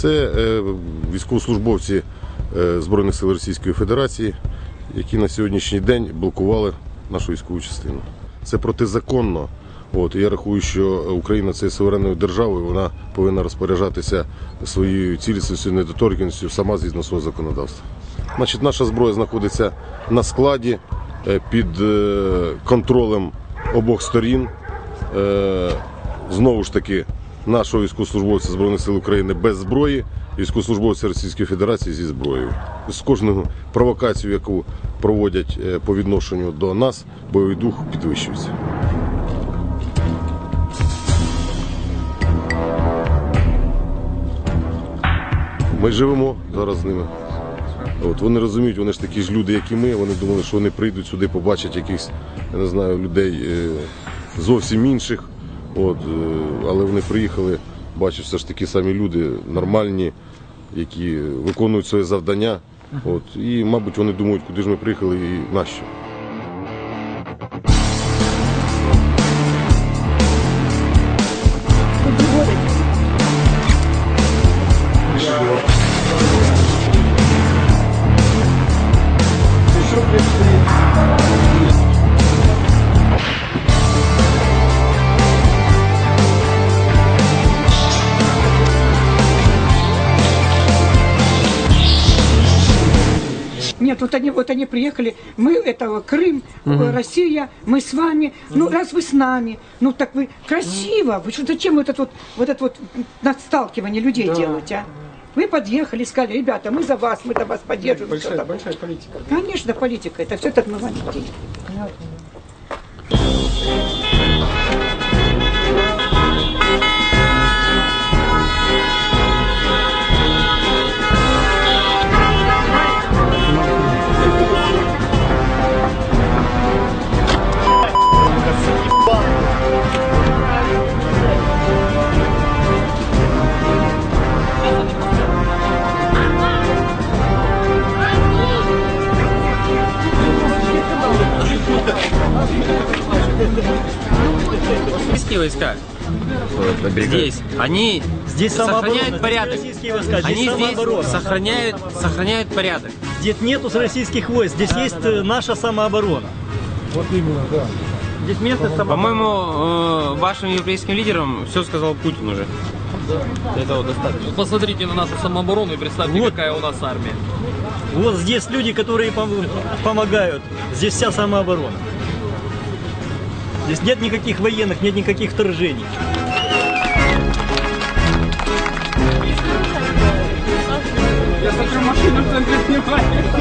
Це е, військовослужбовці е, Збройних сил Російської Федерації, які на сьогоднішній день блокували нашу військову частину. Це протизаконно. От, я рахую, що Україна це суверенною державою, вона повинна розпоряджатися своєю цілісністю, недоторканістю сама згідно свого законодавства. Значить, наша зброя знаходиться на складі е, під контролем обох сторін. Знову ж таки, нашого військовослужбовця Збройних сил України без зброї, військовослужбовця Російської Федерації зі зброєю. З кожного провокацію, яку проводять е, по відношенню до нас, бойовий дух підвищується. Ми живемо зараз з ними. От вони розуміють, вони ж такі ж люди, як і ми. Вони думали, що вони прийдуть сюди, побачать якихось, я не знаю, людей е, зовсім інших. От, е, але вони приїхали, бачу, все ж такі самі люди, нормальні, які виконують своє завдання. От, і, мабуть, вони думають, куди ж ми приїхали і нащо. Нет, вот они, вот они приехали, мы этого Крым, э, Россия, мы с вами. Ну раз вы с нами, ну так вы красиво. Вы что, зачем вот это вот, вот это вот надсталкивание людей делать, а? Вы подъехали, сказали, ребята, мы за вас, мы за вас поддерживаем. Большая, такое. большая политика. Конечно, политика, это все так отмывание людей. Российские войска здесь, они Здесь сохраняют порядок. российские войска, здесь Они здесь сохраняют, сохраняют порядок. Здесь нету российских войск, здесь есть э, наша самооборона. Здесь место По-моему, э, вашим европейским лидерам все сказал Путин уже. Этого достаточно. Посмотрите на нашу самооборону и представьте, Вот. какая у нас армия. Вот здесь люди, которые пом- помогают. Здесь вся самооборона. Здесь нет никаких военных, нет никаких вторжений. Я смотрю машину в центре внимания.